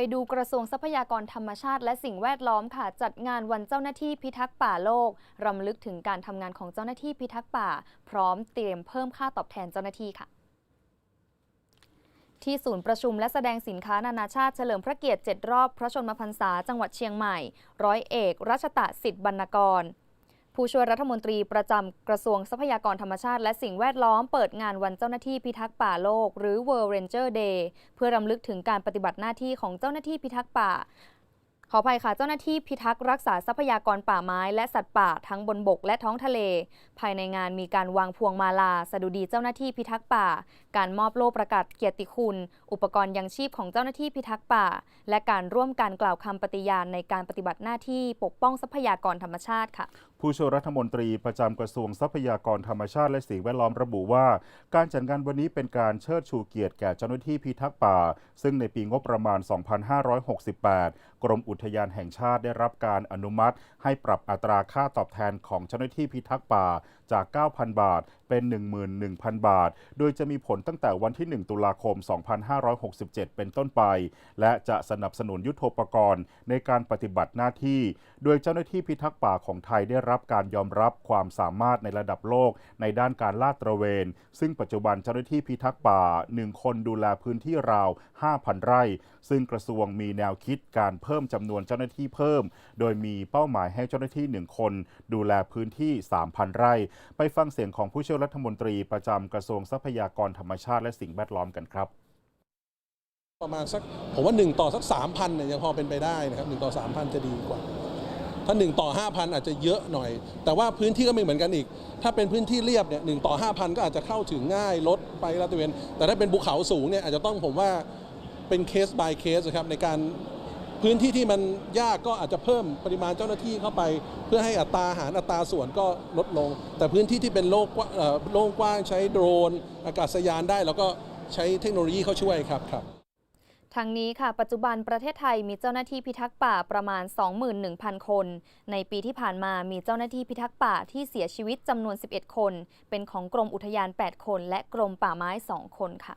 ไปดูกระทรวงทรัพยากรธรรมชาติ และสิ่งแวดล้อมค่ะ จัดงานวันเจ้าหน้าที่พิทักษ์ป่าโลก รำลึกถึงการทำงานของเจ้าหน้าที่พิทักษ์ป่า พร้อมเตรียมเพิ่มค่าตอบแทนเจ้าหน้าที่ค่ะที่ศูนย์ประชุมและแสดงสินค้านานาชาติเฉลิมพระเกียรติ 7 รอบพระชนมพรรษาจังหวัดเชียงใหม่ ร้อยเอก รัชตะสิทธิ์บรรณกร ผู้ช่วยรัฐมนตรีประจำกระทรวงทรัพยากรธรรมชาติและสิ่งแวดล้อมเปิดงานวันเจ้าหน้าที่พิทักษ์ป่าโลก หรือ World Ranger Day เพื่อรำลึกถึงการปฏิบัติหน้าที่ของเจ้าหน้าที่พิทักษ์ป่า ขออภัยค่ะ เจ้าหน้าที่พิทักษ์รักษาทรัพยากรป่าไม้และสัตว์ป่าทั้งบนบกและท้องทะเล ภายในงานมีการวางพวงมาลาสดุดีเจ้าหน้าที่พิทักษ์ป่า การมอบโล่ประกาศเกียรติคุณ อุปกรณ์ยังชีพของเจ้าหน้าที่พิทักษ์ป่า และการร่วมการกล่าวคำปฏิญาณในการปฏิบัติหน้าที่ปกป้องทรัพยากรธรรมชาติค่ะ ผู้ช่วยรัฐมนตรีประจำกระทรวงทรัพยากรธรรมชาติและสิ่งแวดล้อมระบุว่า การจัดงานวันนี้เป็นการเชิดชูเกียรติแก่เจ้าหน้าที่พิทักษ์ป่า ซึ่งในปีงบประมาณ 2568 กรมอุทยานแห่งชาติได้รับการอนุมัติ ให้ปรับอัตราค่าตอบแทนของเจ้าหน้าที่พิทักษ์ป่า จาก 9,000 บาท เป็น 11,000 บาท โดยจะมีผลตั้งแต่วันที่ 1 ตุลาคม 2567 เป็นต้นไป และจะสนับสนุนยุทโธปกรณ์ในการปฏิบัติหน้าที่ โดยเจ้าหน้าที่พิทักษ์ป่าของไทยได้รับการยอมรับความสามารถในระดับโลกในด้านการลาดตระเวน ซึ่งปัจจุบันเจ้าหน้าที่พิทักษ์ป่า 1 คนดูแลพื้นที่ราว 5,000 ไร่ ซึ่งกระทรวงมีแนวคิดการเพิ่มจำนวนเจ้าหน้าที่เพิ่ม โดยมีเป้าหมายให้เจ้าหน้าที่ 1 คน ดูแลพื้นที่ 3,000 ไร่ไปฟังเสียงของผู้ช่วยรัฐมนตรีประจำกระทรวงทรัพยากรธรรมชาติและสิ่งแวดล้อมกันครับประมาณสักผมว่า 1 ต่อสัก 3,000เนี่ยยังพอเป็นไปได้นะครับ1ต่อ 3,000 จะดีกว่า ถ้า 1 ต่อ 5,000 อาจจะเยอะหน่อย แต่ว่าพื้นที่ก็ไม่เหมือนกันอีก ถ้าเป็นพื้นที่เรียบเนี่ยหต่อ 5,000 ก็อาจจะเข้าถึงง่ายรถไปลาดตระเวนแต่ถ้าเป็นภูเขาสูงเนี่ยอาจจะต้องผมว่าเป็นเคส by เคสครับในการ พื้นที่ที่มันยากก็อาจจะเพิ่มปริมาณเจ้าหน้าที่เข้าไป เพื่อให้อัตราหารอัตราส่วนก็ลดลง แต่พื้นที่ที่เป็นโลกโล่งกว้างใช้โดรน อากาศยานได้ แล้วก็ใช้เทคโนโลยีเข้าช่วยครับครับทั้งนี้ค่ะปัจจุบันประเทศไทยมีเจ้าหน้าที่พิทักษ์ป่าประมาณ 21,000 คน ในปีที่ผ่านมามีเจ้าหน้าที่พิทักษ์ป่าที่เสียชีวิตจำนวน 11 คน เป็นของกรมอุทยาน 8 คน และกรมป่าไม้ 2 คนค่ะ